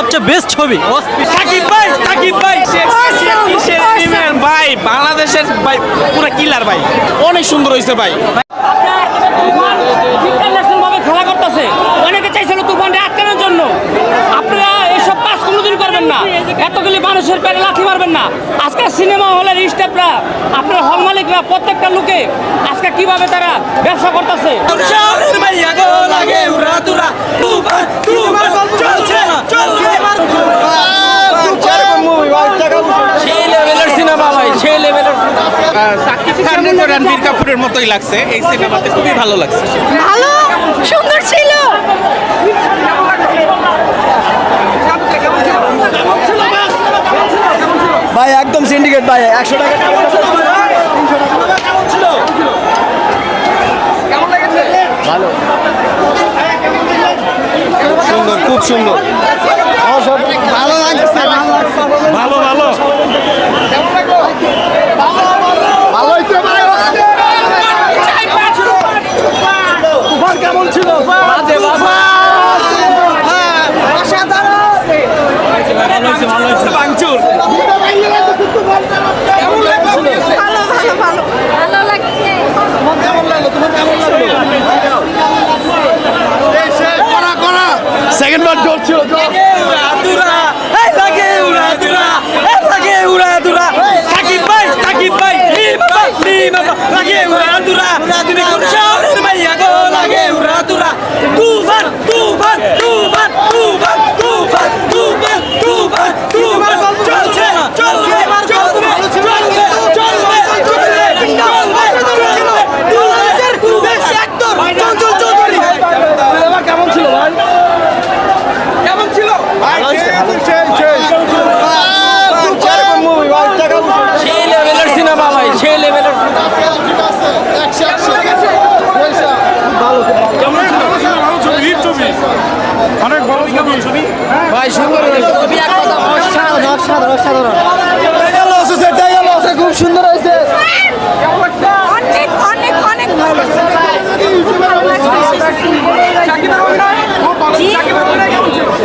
সবচেয়ে বেস্ট ছবি। সাকিব ভাই সাকিব ভাই। ভাই, বাংলাদেশের ভাই, পুরো কিলার ভাই। অনেক সুন্দর হয়েছে ভাই। করবেন না। এতগুলি মানুষের পেটে লাথি মারবেন না। আজকে সিনেমা হলের স্টাফরা আপনার হল মালিকরা, প্রত্যেকটা লোকে আজকে কীভাবে তারা ব্যবসা করতেছে? কাপুরের মতোই লাগছে এই সিনেমাতে খুবই ভালো লাগছে ভালো, সুন্দর ছিল। ভাই একদম সিন্ডিকেট ভাই একশো টাকা সুন্দর খুব সুন্দর। ভালো। ভালো ভালো। তিনবার জোর ছিল ভাই সুন্দর ছবি এক কথা অসাধারণ অসাধারণ অসাধারণ। খুব সুন্দর হয়েছে অনেক অনেক অনেক ভালো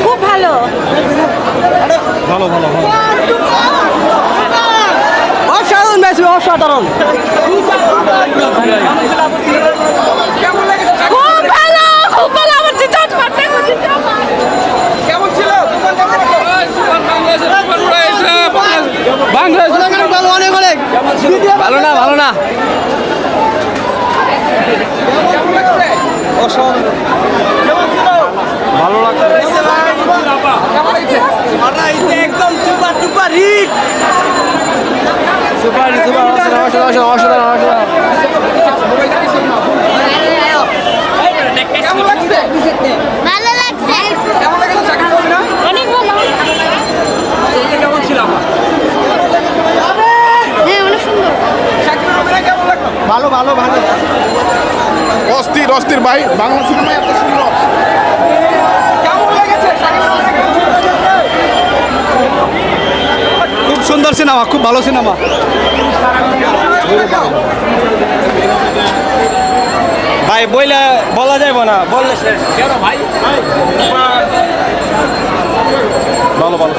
খুব ভালো অসাধারণ ম্যাচ অসাধারণ। খুব ভালো আমার জিতে কেমন ছিল ভালো অনেক অনেক ভালো না ভালো না একদম super duper hit super super অনুভূতির ভাই বাংলা সিনেমায় এত সুন্দর। খুব সুন্দর সিনেমা খুব ভালো সিনেমা। ভাই বইলে বলা যাইব না বললে ভালো ভালো।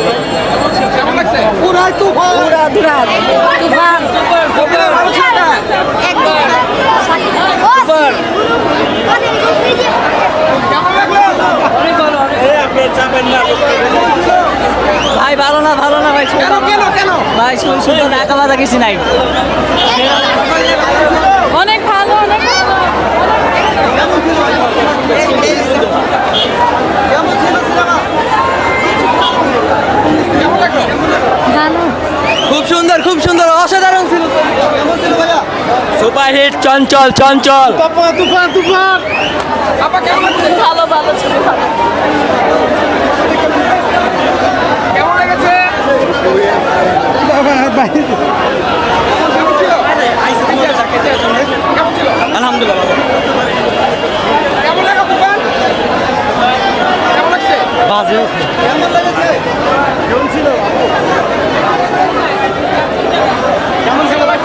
পুরা সুপার সুপার সুপার। ভাই ভালো না ভালো না ভাই ভাই সুন্দর ঢাকা বাজা কিছু নাই। অনেক ভালো অনেক ভালো। খুব সুন্দর খুব সুন্দর অসাধারণ ছিল। Super hit Chanchal Chanchal. তুফান তুফান। ভালো ভালো ছবি ভালো। কেমন লেগেছে ভাই কেমন ছিল কেমন ছিল আলহামদুলিল্লাহ কেমন লাগল তুফান কেমন লাগছে বাজে কেমন লেগেছে কেমন ছিল কেমন ছিল ভাই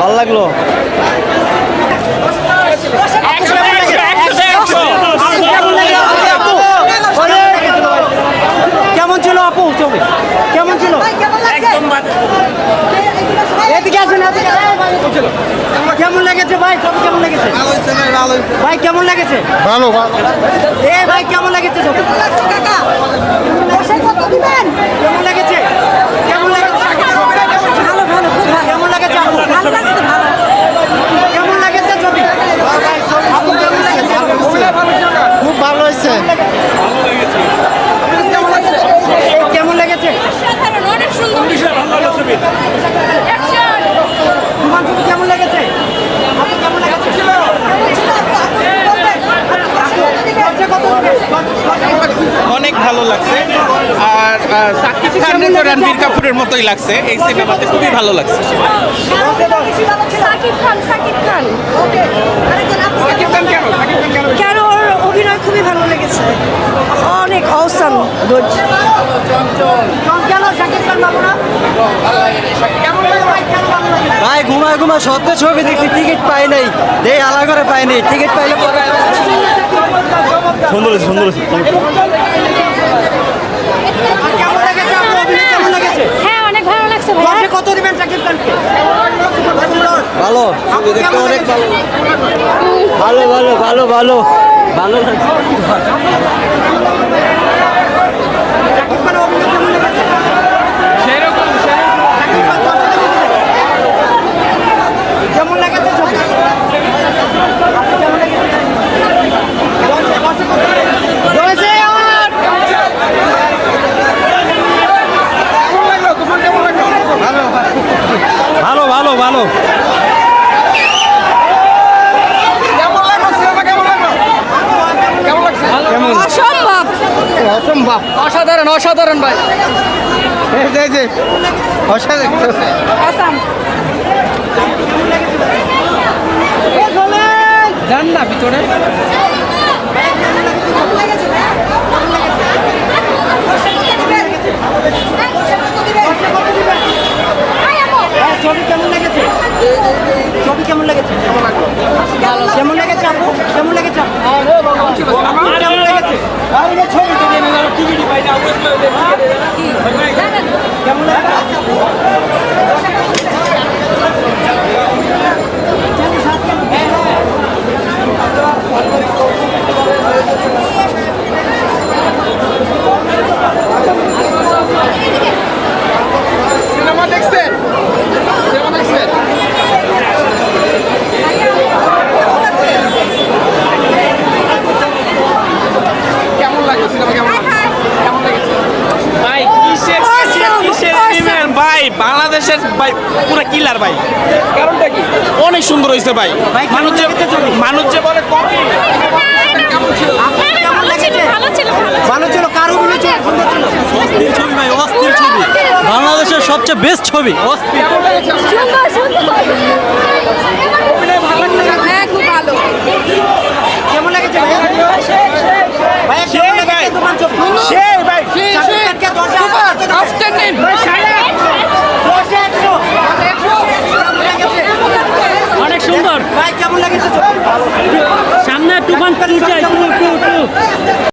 ভালো লাগল একশো একশো একশো একশো ছবি কেমন ছিল এদিকে আসুন এদিকে আসুন। কেমন লেগেছে ভাই ছবি কেমন লেগেছে ভাই কেমন লেগেছে ভালো ভালো। এ ভাই কেমন লেগেছে ছবি কেমন লেগেছে কেমন লেগেছে ভালো ভালো খুব ভালো কেমন লেগেছে আপু ভালো লাগছে ভালো কেমন লেগেছে ছবি আপু কেমন লেগেছে খুব ভালো হয়েছে কেমন লেগেছে অসাধারণ অনেক সুন্দর Action! তোমার ছবি কেমন লেগেছে আপু কেমন লেগেছে লজ্জা কত অনেক ভালো লাগছে। আর সাকিব খানের তো রণবীর কাপুরের মতোই লাগছে। এই সিনেমাতে খুবই ভালো লাগছে। সাকিব খান সাকিব খান। কেন? ওর অভিনয় খুবই ভালো লেগেছে। অনেক অসাম গুড ভাই? ঘুমায় ঘুমা সত্য ছবি দেখছি টিকিট পাই নাই। দেই আলা করে পাই নাই। টিকিট পাইলে পরে সুন্দর সুন্দর হ্যাঁ অনেক ভালো লাগছে ভাই দশে কত দিবেন শাকিব খানকে? ভালো ছবি দেখতে অনেক ভালো। ভালো ভালো ভালো ভালো। ভালো লাগছে শাকিব খান অভিনয় কেমন লেগেছে শাকিব খান দশে কত দিবেন? কেমন লেগেছে ছবি আপু কেমন লেগেছে দশে দশে কত দিবেন? দশে আট ভালো। অসম্ভব। অসম্ভব। অসাধারণ অসাধারণ ভাই। এই যে, অসাধারণ অসাম যান না ভিতরে হ্যাঁ, ছবি কেমন লেগেছে ছবি কেমন লেগেছে? কেমন লেগেছে আপু? কেমন লেগেছে আপু? কেমন লেগেছে? কেমন লেগেছে সিনেমা দেখছেন সিনেমা দেখছেন কেমন লাগল সিনেমা কেমন লাগল? কেমন লেগেছে ভাই কিসের কিসের কিসের দিবেন ভাই বাংলাদেশের ভাই পুরো কিলার ভাই। কারণটা কি? অনেক সুন্দর হয়েছে ভাই। মানুষ যে মানুষ যে বলে কপি বাংলাদেশের সবচেয়ে বেস্ট ছবি অস্থির।